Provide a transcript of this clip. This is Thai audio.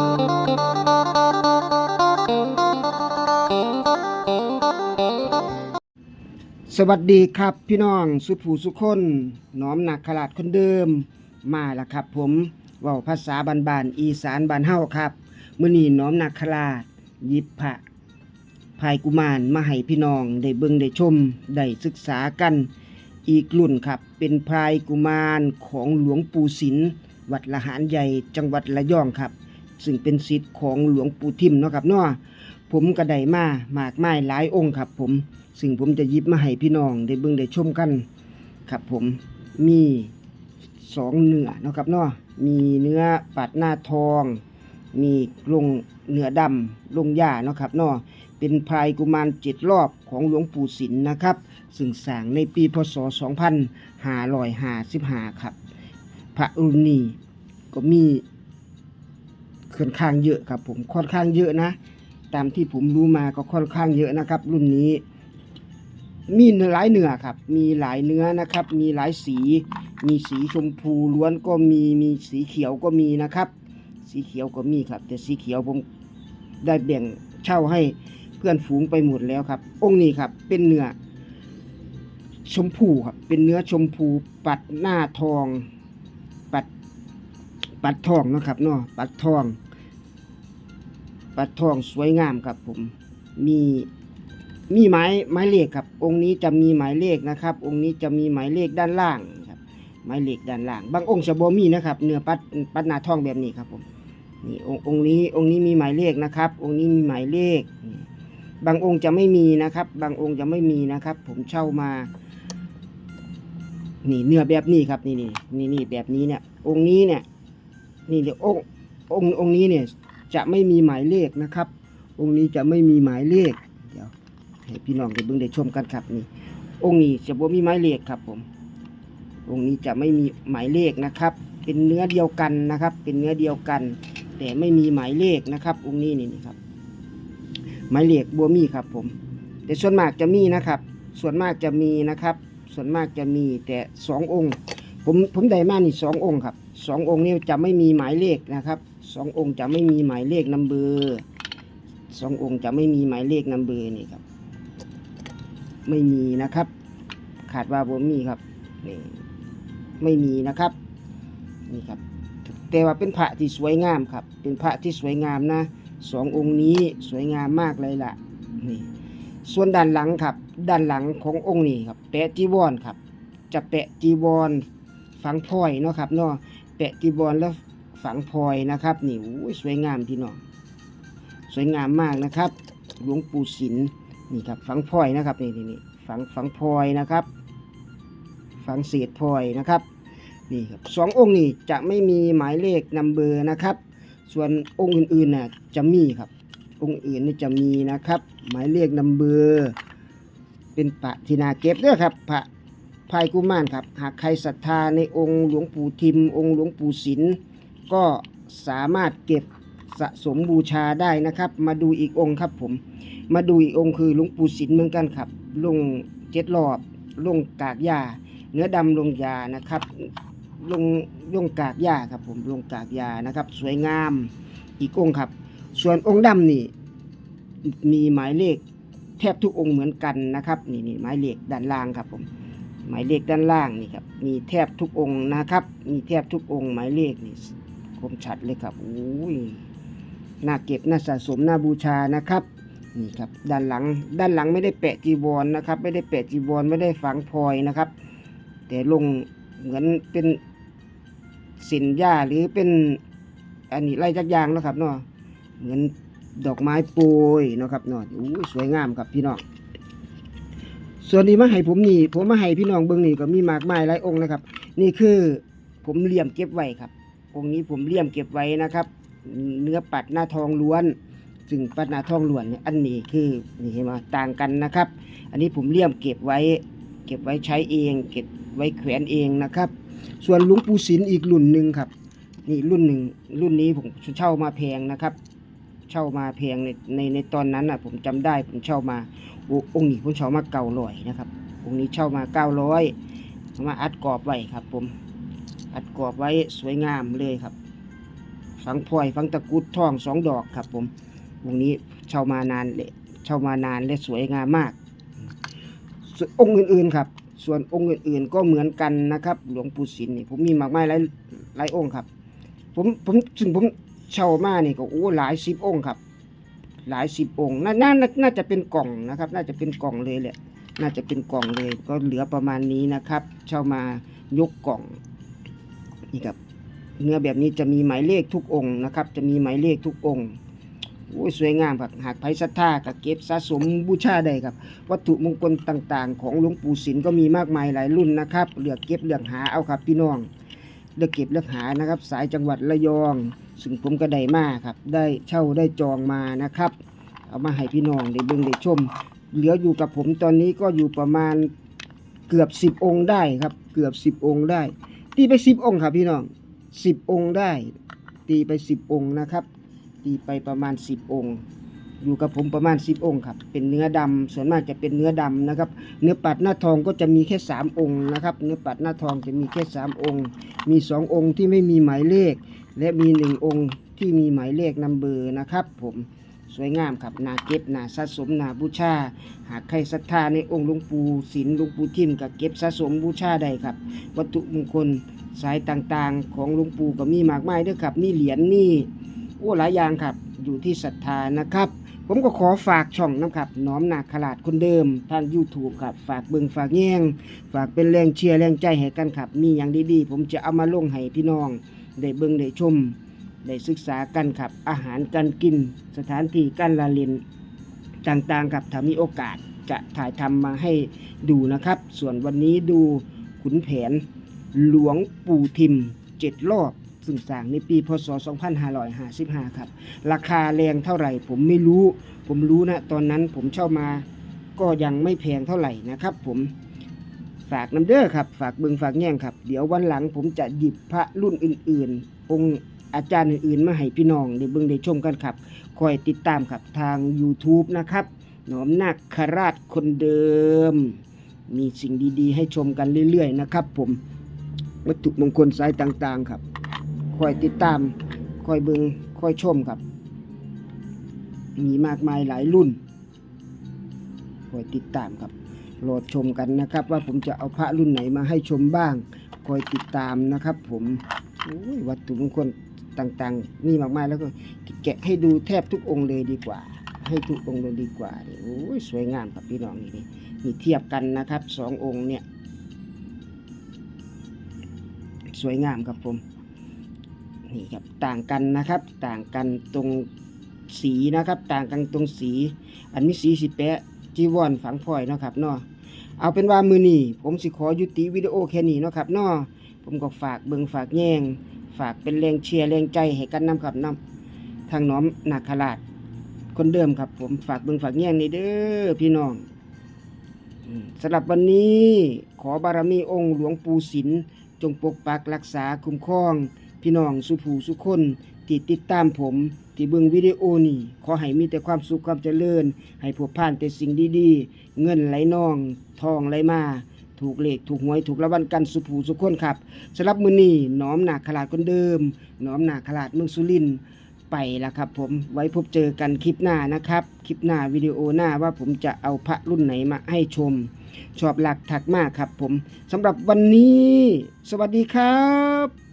สวัสดีครับพี่น้องสุภูสุคนน้อมหนักขลาดคนเดิม มาแล้วครับผมว่าภาษาบานบานอีสานบานเฮาครับมื่อนี้น้อมหนักขลาด ยิบพระภายกุมารมาให้พี่น้องได้เบิ่งได้ชมได้ศึกษากัน อีกรุ่นครับ เป็นพายกุมารของหลวงปู่ศิลวัดละหานใหญ่จังหวัดระยองครับ ซึ่งเป็นศิษย์ของหลวงปู่ทิมเนาะครับเนาะผมก็ได้มาหมากไมายหลายองค์ครับผมซึ่งผมจะยิบมาให้พี่น้องได้เบิ่งได้ชมกันครับผมมีสองเนื้อเนาะครับเนาะมีเนื้อปัดหน้าทอง มีลงเนื้อดำลงหญ้าเนาะครับเนาะเป็นพายกุมารเจ็ดรอบของหลวงปู่ศิลป์นะครับ ซึ่งสร้างในปีพศ 2555 ครับ พระรุ่นนี้ก็มี ค่อนข้างเยอะครับผมค่อนข้างเยอะนะ ตามที่ผมรู้มาก็ค่อนข้างเยอะนะครับ รุ่นนี้ มีหลายเนื้อครับ มีหลายเนื้อนะครับ มีหลายสี มีสีชมพูล้วนก็มีมีสีเขียวก็มีนะครับ สีเขียวก็มีครับ แต่สีเขียวผมได้แบ่งเช่าให้เพื่อนฝูงไปหมดแล้วครับ องค์นี้ครับ เป็นเนื้อชมพูครับเป็นเนื้อชมพูปัดหน้าทอง ปัดทองนะครับเนาะปัดทอง ปัดทองสวยงามครับผมมีมีหมายหมายเลขครับ องค์นี้จะมีหมายเลขนะครับ องค์นี้จะมีหมายเลขด้านล่างครับหมายเลขด้านล่าง บางองค์จะบ่มีนะครับ เนื้อปัดปัดหน้าทองแบบนี้ครับผมนี่องค์องค์นี้องค์นี้มีหมายเลขนะครับ องค์นี้มีหมายเลข บางองค์จะไม่มีนะครับ บางองค์จะไม่มีนะครับ ผมเช่ามานี่เนื้อแบบนี้ครับนี่นี่นี่นี่แบบนี้เนี่ย องค์นี้เนี่ย นี่เดี๋ยวองององนี้เนี่ยจะไม่มีหมายเลขนะครับ องค์นี้จะไม่มีหมายเลข เดี๋ยวให้พี่น้องได้เบิ่งได้ชมกันครับนี่ องค์นี้จะบ่มีหมายเลขครับผม องค์นี้จะไม่มีหมายเลขนะครับ เป็นเนื้อเดียวกันนะครับ เป็นเนื้อเดียวกัน แต่ไม่มีหมายเลขนะครับ องค์นี้นี่นครับ หมายเลขบัวมีครับผม แต่ส่วนมากจะมีนะครับ ส่วนมากจะมีนะครับ ส่วนมากจะมีแต่สององค์ ผมผมได้มานี่สององค์ครับ สององค์นี้จะไม่มีหมายเลขนะครับสององค์จะไม่มีหมายเลขนัมเบอร์สององค์จะไม่มีหมายเลขนัมเบอร์นี่ครับ ไม่มีนะครับ ขาดว่าผมมีครับนี่ไม่มีนะครับนี่ครับ แต่ว่าเป็นพระที่สวยงามครับ เป็นพระที่สวยงามนะสององค์นี้สวยงามมากเลยล่ะนี่ส่วนด้านหลังครับ ด้านหลังขององค์นี้ครับแปะจีวรครับ จะแปะจีวรฝังพลอยเนาะครับเนาะ แปะจีวรแล้วฝังพลอยนะครับ นี่สวยงามพี่น้องสวยงามมากนะครับหลวงปู่ศิลนี่ครับฝังพลอยนะครับนี่นี่นี่ฝังฝังพลอยนะครับ ฝังเศษพลอยนะครับนี่ครับสององค์นี่จะไม่มีหมายเลขนัมเบอร์นะครับ ส่วนองค์อื่นๆน่ะจะมีครับ องค์อื่นนี่จะมีนะครับ หมายเลขนัมเบอร์ เป็นปะทินาเก็บด้อครับพระ พายกุมารครับ หากใครศรัทธาในองค์หลวงปู่ทิม องค์หลวงปู่ศิลก็สามารถเก็บสะสมบูชาได้นะครับ มาดูอีกองค์ครับผม มาดูอีกองค์คือหลวงปู่ศิลเหมือนกันครับลงเจ็ดรอบลงกากหญ้าเนื้อดำลงยานะครับ ลงลงกากหญ้าครับผมลงกากหญ้านะครับ สวยงามอีกองค์ครับ ส่วนองค์ดำนี่มีหมายเลขแทบทุกองค์เหมือนกันนะครับ นี่นี่หมายเลขด้านล่างครับผม หมายเลขด้านล่างนี่ครับมีแทบทุกองค์นะครับ มีแทบทุกองค์หมายเลขนี่คมชัดเลยครับอุ้ยน่าเก็บน่าสะสมน่าบูชานะครับนี่ครับด้านหลังด้านหลังไม่ได้แปะจีวรนะครับ ไม่ได้แปะจีวรไม่ได้ฝังพลอยนะครับ แต่ลงเหมือนเป็นสินหญ้าหรือเป็นอันนี้ไรจักยางนะครับเนาะเหมือนดอกไม้โปรยนะครับเนาะอู้สวยงามครับพี่น้อง ส่วนนี้มาให้ผมนี่ผมมาให้พี่น้องเบิ่งนี่ก็มีมากมายหลายองค์นะครับ นี่คือผมเลี่ยมเก็บไว้ครับ องค์นี้ผมเลี่ยมเก็บไว้นะครับ เนื้อปัดหน้าทองล้วน ซึ่งปัดหน้าทองล้วนเนี่ยอันนี้คือนี่เห็นไหมต่างกันนะครับ อันนี้ผมเลี่ยมเก็บไว้ เก็บไว้ใช้เอง เก็บไว้แขวนเองนะครับ ส่วนหลุงปู่ศิลอีกรุ่นหนึ่งครับ นี่รุ่นหนึ่งรุ่นนี้ผมเช่ามาแพงนะครับ เช่ามาแพงในในในตอนนั้นอะผมจำได้ผมเช่ามา องค์นี้ผมเช่ามาเก้าร้อยนะครับ องค์นี้เช่ามาเก้าร้อยมาอัดกรอบไว้ครับ ผม อัดกรอบไว้สวยงามเลยครับ ฝังพลอยฝังตะกุดทองสองดอกครับ ผมองค์นี้เช่ามานานเลยเช่ามานานและสวยงามมากส่วนองค์อื่นๆครับ ส่วนองค์อื่นๆก็เหมือนกันนะครับ หลวงปู่ศิลป์นี่ผมมีมากมายหลายหลายองค์ครับ ผมผมซึ่งผมเช่ามานี่ก็โอ้หลายสิบองค์ครับ หลายสิบองค์น่าน่าน่าจะเป็นกล่องนะครับ น่าจะเป็นกล่องเลยแหละ น่าจะเป็นกล่องเลย ก็เหลือประมาณนี้นะครับ เช่ามายกกล่องนี่ครับเนื้อแบบนี้จะมีหมายเลขทุกองค์นะครับ จะมีหมายเลขทุกองค์โอ้ยสวยงามครับหากไผศรัทธาก็เก็บสะสมบูชาได้ครับ วัตถุมงคลต่างๆ ของหลวงปู่ศิลป์ก็มีมากมายหลายรุ่นนะครับเลือกเก็บเลือกหาเอาครับพี่น้องเลือกเก็บเลือกหานะครับ สายจังหวัดระยอง ซึ่งผมก็ได้มาครับ ได้เช่าได้จองมานะครับ เอามาให้พี่น้องได้เบิ่งได้ชม เหลืออยู่กับผมตอนนี้ก็อยู่ประมาณเกือบสิบองค์ได้ครับ เกือบสิบองค์ได้ตีไปสิบองค์ครับพี่น้องสิบองค์ได้ ตีไปสิบองค์นะครับ ตีไปประมาณสิบองค์อยู่กับผมประมาณสิบองค์ครับ เป็นเนื้อดำส่วนมากจะเป็นเนื้อดำนะครับ เนื้อปัดหน้าทองก็จะมีแค่สามองค์นะครับ เนื้อปัดหน้าทองจะมีแค่สามองค์ มีสององค์ที่ไม่มีหมายเลข และมีหนึ่งองค์ที่มีหมายเลขนัมเบอร์นะครับ ผมสวยงามครับนาเก็บนาสะสมนาบูชา หากใครศรัทธาในองค์หลวงปู่ศิลหลวงปู่ทิมก็เก็บสะสมบูชาได้ครับ วัตถุมงคลสายต่างๆ ของหลวงปู่ก็มีมากมายด้วยครับ มีเหรียญมีโอ้หลายอย่างครับ อยู่ที่ศรัทธานะครับ ผมก็ขอฝากช่องนะครับน้อมนาคราดคนเดิม ทาง YouTube ครับ ฝากเบิงฝากแย่งฝากเป็นแรงเชียร์แรงใจให้กันครับ มีอย่างดีๆ ผมจะเอามาลงให้พี่น้อง ได้เบิงได้ชมได้ศึกษากันครับอาหารการกิน สถานที่การละเล่นต่างๆครับถ้ามีโอกาสจะถ่ายทำมาให้ดูนะครับ ส่วนวันนี้ดูขุนแผนหลวงปู่ทิมเจ็ดรอบซึ่งสร้างในปีพศ 2555 ครับ ราคาแรงเท่าไหร่ผมไม่รู้ ผมรู้นะ ตอนนั้นผมเช่ามาก็ยังไม่แพงเท่าไหร่นะครับผม ฝากน้ำเด้อครับ ฝากเบิงฝากแย่งครับ เดี๋ยววันหลังผมจะหยิบพระรุ่นอื่น ๆ องค์อาจารย์อื่น ๆ มาให้พี่น้องได้เบิงได้ชมกันครับ คอยติดตามครับทาง YouTube นะครับหนอมนาคราชคนเดิม มีสิ่งดีๆ ให้ชมกันเรื่อย ๆ นะครับ ผมวัตถุมงคลสายต่างๆครับ คอยติดตาม คอยเบิงคอยชมครับ มีมากมายหลายรุ่น คอยติดตามครับ รอชมกันนะครับ ว่าผมจะเอาพระรุ่นไหนมาให้ชมบ้าง คอยติดตามนะครับ ผมวัตถุมงคลต่างๆ มีมากมายแล้วก็แกะให้ดูแทบทุกองค์เลยดีกว่า ให้ทุกองค์เลยดีกว่าโอ้ยสวยงามครับพี่น้องนี่นี่เทียบกันนะครับสององค์เนี่ย สวยงามครับผมนี่ครับต่างกันนะครับ ต่างกันตรงสีนะครับ ต่างกันตรงสี อันนี้สีสิแปะ จีวรฝังพลอยเนาะครับเนาะเอาเป็นว่ามือนี้ผมสิขอยุติวิดีโอแค่นี้เนาะครับเนาะผมก็ฝากเบิงฝากแย่ง ฝากเป็นแรงเชียร์แรงใจให้กันนำครับนำทางน้อมนาคราชคนเดิมครับ ผมฝากเบิงฝากแย่งนี่เด้อพี่น้องสำหรับวันนี้ขอบารมีองค์หลวงปู่ศิลจงปกปักรักษาคุ้มครอง พี่น้องสุผู้สุคน ที่ติดตามผม ที่เบิ่งวิดีโอนี้ขอให้มีแต่ความสุขความเจริญ ให้พวกผ่านแต่สิ่งดีๆ เงินไหลนอง ทองไหลมา ถูกเลขถูกหวยถูกรางวัลกันสุผูสุขคนครับสำหรับมื้อนี้น้อมหนาขลาดคนเดิมน้อมหนาขลาดเมืองสุรินทร์ไปล้วครับผมไว้พบเจอกันคลิปหน้านะครับ คลิปหน้าวิดีโอหน้าว่าผมจะเอาพระรุ่นไหนมาให้ชม ชอบหลักถักมากครับผมสำหรับวันนี้ สวัสดีครับ